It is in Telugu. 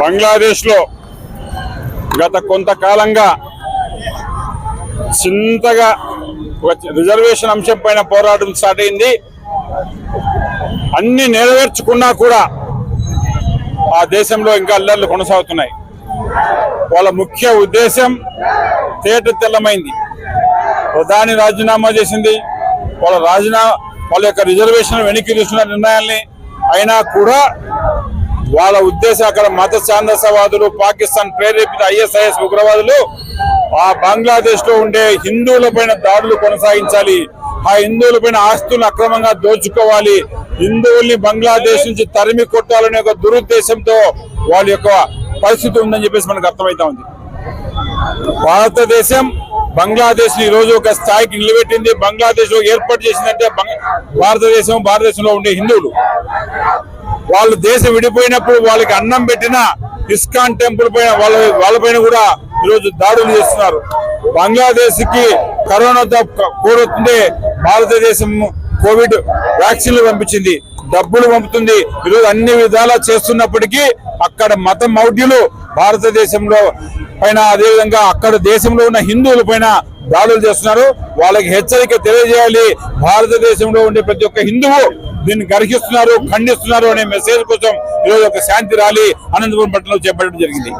బంగ్లాదేశ్లో గత కొంతకాలంగా చింతగా రిజర్వేషన్ అంశం పైన పోరాటం స్టార్ట్ అయింది. అన్ని నెరవేర్చుకున్నా కూడా ఆ దేశంలో ఇంకా అల్లర్లు కొనసాగుతున్నాయి. వాళ్ళ ముఖ్య ఉద్దేశం తేట తెల్లమైంది. ప్రధాని రాజీనామా చేసింది. వాళ్ళ రాజీనామా వాళ్ళ యొక్క రిజర్వేషన్ వెనక్కి తీసుకున్న నిర్ణయాల్ని అయినా కూడా వాళ్ళ ఉద్దేశం అక్కడ మత ఛాందసవాదులు పాకిస్తాన్ ప్రేరేపిత ఐఎస్ఐఎస్ ఉగ్రవాదులు ఆ బంగ్లాదేశ్లో ఉండే హిందువుల పైన దాడులు కొనసాగించాలి. ఆ హిందువుల పైన ఆస్తులను అక్రమంగా దోచుకోవాలి. హిందువుల్ని బంగ్లాదేశ్ నుంచి తరిమి కొట్టాలనే ఒక దురుద్దేశంతో వాళ్ళ యొక్క పరిస్థితి ఉందని చెప్పేసి మనకు అర్థమవుతా ఉంది. భారతదేశం బంగ్లాదేశ్ ఈ రోజు ఒక స్థాయికి నిలబెట్టింది. బంగ్లాదేశ్లో ఏర్పాటు చేసిందంటే బంగ్- భారతదేశం భారతదేశంలో ఉండే హిందువులు. వాళ్ళు దేశం విడిపోయినప్పుడు వాళ్ళకి అన్నం పెట్టిన ఇస్కాన్ టెంపుల్ పైన వాళ్ళ వాళ్ళపైన కూడా ఈరోజు దాడులు చేస్తున్నారు. బంగ్లాదేశ్కి కరోనాతో కోరుతుంటే భారతదేశం కోవిడ్ వ్యాక్సిన్లు పంపించింది. డబ్బులు పంపుతుంది. ఈరోజు అన్ని విధాలా చేస్తున్నప్పటికీ అక్కడ మత మౌఢ్యులు భారతదేశంలో పైన అదేవిధంగా అక్కడ దేశంలో ఉన్న హిందువుల పైన దాడులు చేస్తున్నారు. వాళ్ళకి హెచ్చరిక తెలియజేయాలి. భారతదేశంలో ఉండే ప్రతి ఒక్క హిందువు దీన్ని గర్హిస్తున్నారు ఖండిస్తున్నారు అనే మెసేజ్ కోసం ఈరోజు ఒక శాంతి ర్యాలీ అనంతపురం పట్టణంలో చేపట్టడం జరిగింది.